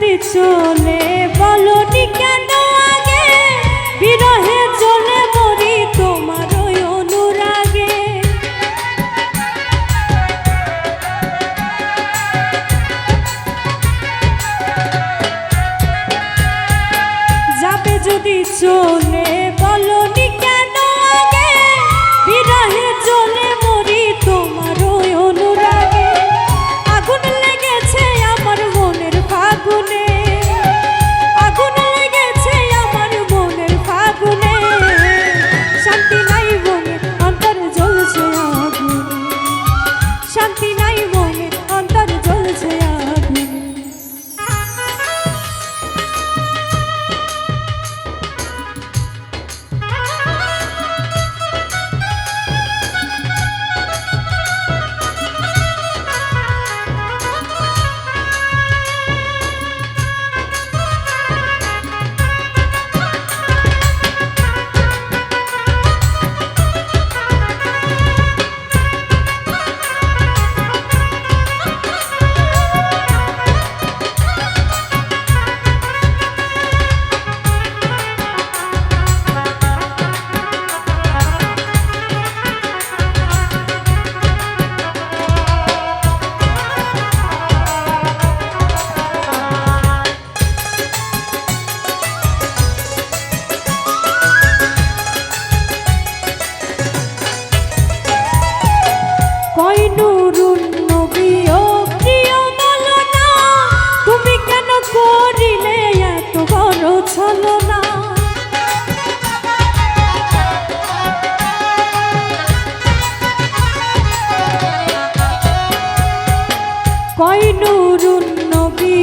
যদি চলে বলনি কেন? কয় নুরুন নবী